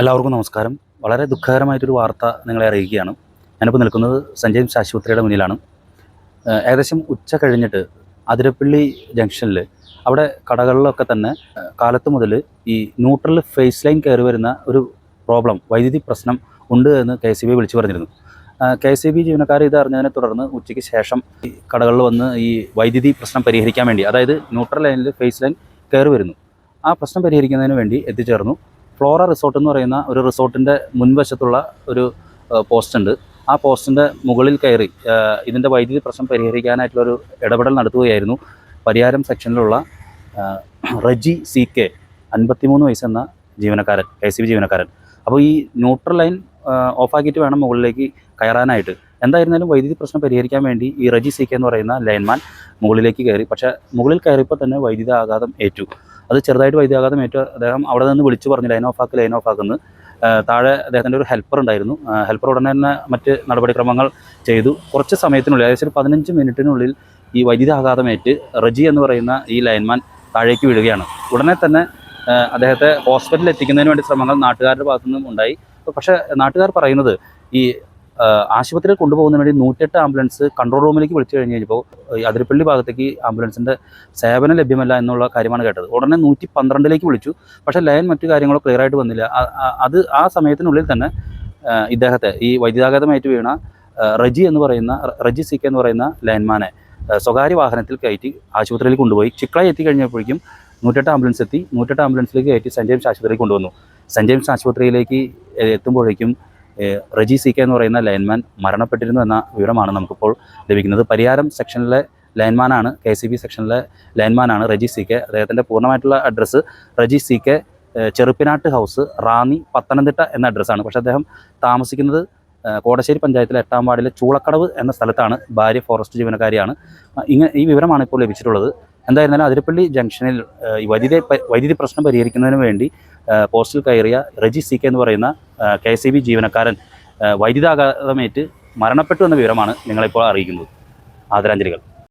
എല്ലാവർക്കും നമസ്കാരം. വളരെ ദുഃഖകരമായിട്ടൊരു വാർത്ത നിങ്ങളെ അറിയിക്കുകയാണ്. ഞാനിപ്പോൾ നിൽക്കുന്നത് സഞ്ജയ് ജെയിംസ് ആശുപത്രിയുടെ മുന്നിലാണ്. ഏകദേശം ഉച്ച കഴിഞ്ഞിട്ട് അതിരപ്പള്ളി ജംഗ്ഷനിൽ അവിടെ കടകളിലൊക്കെ തന്നെ കാലത്ത് മുതൽ ഈ ന്യൂട്രൽ ഫേസ് ലൈൻ കയറി വരുന്ന ഒരു പ്രോബ്ലം വൈദ്യുതി പ്രശ്നം ഉണ്ട് എന്ന് കെ സി ബി വിളിച്ചു പറഞ്ഞിരുന്നു. കെ സി ബി ജീവനക്കാർ ഇത് അറിഞ്ഞതിനെ തുടർന്ന് ഉച്ചയ്ക്ക് ശേഷം ഈ കടകളിൽ വന്ന് ഈ വൈദ്യുതി പ്രശ്നം പരിഹരിക്കാൻ വേണ്ടി അതായത് ന്യൂട്രൽ ലൈനിൽ ഫേസ് ലൈൻ കയറി വരുന്നു. ആ പ്രശ്നം പരിഹരിക്കുന്നതിന് വേണ്ടി എത്തിച്ചേർന്നു. ഫ്ലോറ റിസോർട്ട് എന്ന് പറയുന്ന ഒരു റിസോർട്ടിന്റെ മുൻവശത്തുള്ള ഒരു പോസ്റ്റ് ഉണ്ട്. ആ പോസ്റ്റിന്റെ മുകളിൽ കയറി ഇതിന്റെ വൈദ്യുതി പ്രശ്നം പരിഹരിക്കാനായിട്ടുള്ളൊരു ഇടപെടൽ നടത്തുകയായിരുന്നു. പരിയാരം സെക്ഷനിലുള്ള റജി സി കെ അൻപത്തിമൂന്ന് വയസ്സെന്ന ജീവനക്കാരൻ കെ സി ബി ജീവനക്കാരൻ. അപ്പോൾ ഈ ന്യൂട്രൽ ലൈൻ ഓഫാക്കിയിട്ട് വേണം മുകളിലേക്ക് കയറാനായിട്ട്. എന്തായിരുന്നാലും വൈദ്യുതി പ്രശ്നം പരിഹരിക്കാൻ വേണ്ടി ഈ റജി സി കെ എന്ന് പറയുന്ന ലൈൻമാൻ മുകളിലേക്ക് കയറി. പക്ഷേ മുകളിൽ കയറിയപ്പോൾ തന്നെ വൈദ്യുതി ആഘാതം ഏറ്റു. അത് ചെറുതായിട്ട് വൈദ്യാഘാതം ഏറ്റവും അദ്ദേഹം അവിടെ നിന്ന് വിളിച്ചു പറഞ്ഞു ലൈൻ ഓഫ് ആക്ക് ലൈൻ ഓഫ് ആക്കുന്നു. താഴെ അദ്ദേഹത്തിന്റെ ഒരു ഹെൽപ്പർ ഉണ്ടായിരുന്നു. ഹെൽപ്പർ ഉടനെ തന്നെ മറ്റ് നടപടിക്രമങ്ങൾ ചെയ്തു. കുറച്ച് സമയത്തിനുള്ളിൽ ഏകദേശം പതിനഞ്ച് മിനിറ്റിനുള്ളിൽ ഈ വൈദ്യുതി ആഘാതമേറ്റ് റജി എന്ന് പറയുന്ന ഈ ലൈൻമാൻ താഴേക്ക് വീഴുകയാണ്. ഉടനെ തന്നെ അദ്ദേഹത്തെ ഹോസ്പിറ്റലിൽ എത്തിക്കുന്നതിന് വേണ്ടി ശ്രമങ്ങൾ നാട്ടുകാരുടെ ഭാഗത്തു നിന്നും ഉണ്ടായി. പക്ഷേ നാട്ടുകാർ പറയുന്നത് ഈ ആശുപത്രിയിൽ കൊണ്ടുപോകുന്നതിന് വേണ്ടി നൂറ്റെട്ട് ആംബുലൻസ് കൺട്രോൾ റൂമിലേക്ക് വിളിച്ചു കഴിഞ്ഞ് കഴിഞ്ഞപ്പോൾ അതിരപ്പള്ളി ഭാഗത്തേക്ക് ആംബുലൻസിന്റെ സേവനം ലഭ്യമല്ല എന്നുള്ള കാര്യമാണ് കേട്ടത്. ഉടനെ നൂറ്റി പന്ത്രണ്ടിലേക്ക് വിളിച്ചു. പക്ഷേ ലൈൻ മറ്റു കാര്യങ്ങളോ ക്ലിയർ ആയിട്ട് വന്നില്ല. അത് ആ സമയത്തിനുള്ളിൽ തന്നെ ഇദ്ദേഹത്തെ ഈ വൈദ്യുതാഘാതമായിട്ട് വീണ റജി എന്ന് പറയുന്ന റജി റജി സിക്ക് എന്ന് പറയുന്ന ലൈൻമാനെ സ്വകാര്യ വാഹനത്തിൽ കയറ്റി ആശുപത്രിയിൽ കൊണ്ടുപോയി. ചിക്കള എത്തിക്കഴിഞ്ഞപ്പോഴേക്കും നൂറ്റെട്ട് ആംബുലൻസ് എത്തി. നൂറ്റെട്ട് ആംബുലൻസിലേക്ക് കയറ്റി സെന്റ് ജെയിംസ് ആശുപത്രിയിൽ കൊണ്ടുവന്നു. സെന്റ് ജെയിംസ് ആശുപത്രിയിലേക്ക് എത്തുമ്പോഴേക്കും റജി സി കെ എന്ന് പറയുന്ന ലൈൻമാൻ മരണപ്പെട്ടിരുന്നു എന്ന വിവരമാണ് നമുക്കിപ്പോൾ ലഭിക്കുന്നത്. പരിയാരം സെക്ഷനിലെ ലൈൻമാനാണ് കെ സി ബി സെക്ഷനിലെ ലൈൻമാനാണ് റജി സി കെ. അദ്ദേഹത്തിന്റെ പൂർണമായിട്ടുള്ള address Reji C K Cheruppinattu house Ranni Pathanamthitta എന്ന അഡ്രസ്സാണ് പക്ഷേ അദ്ദേഹം താമസിക്കുന്നത് കോടശ്ശേരി പഞ്ചായത്തിലെ എട്ടാം വാർഡിലെ ചൂളക്കടവ് എന്ന സ്ഥലത്താണ്. ഭാര്യ ഫോറസ്റ്റ് ജീവനക്കാരിയാണ്. ഇങ്ങനെ ഈ വിവരമാണ് ഇപ്പോൾ ലഭിച്ചിട്ടുള്ളത്. എന്തായിരുന്നാലും അതിരപ്പള്ളി ജംഗ്ഷനിൽ വൈദ്യുതി വൈദ്യുതി പ്രശ്നം പരിഹരിക്കുന്നതിന് വേണ്ടി പോസ്റ്റിൽ കയറിയ റജി സി കെ എന്ന് പറയുന്ന കെ എസ് ഇ ബി ജീവനക്കാരൻ വൈദ്യുതാഘാതമേറ്റ് മരണപ്പെട്ടു എന്ന വിവരമാണ് നിങ്ങളിപ്പോൾ അറിയിക്കുന്നത്. ആദരാഞ്ജലികൾ.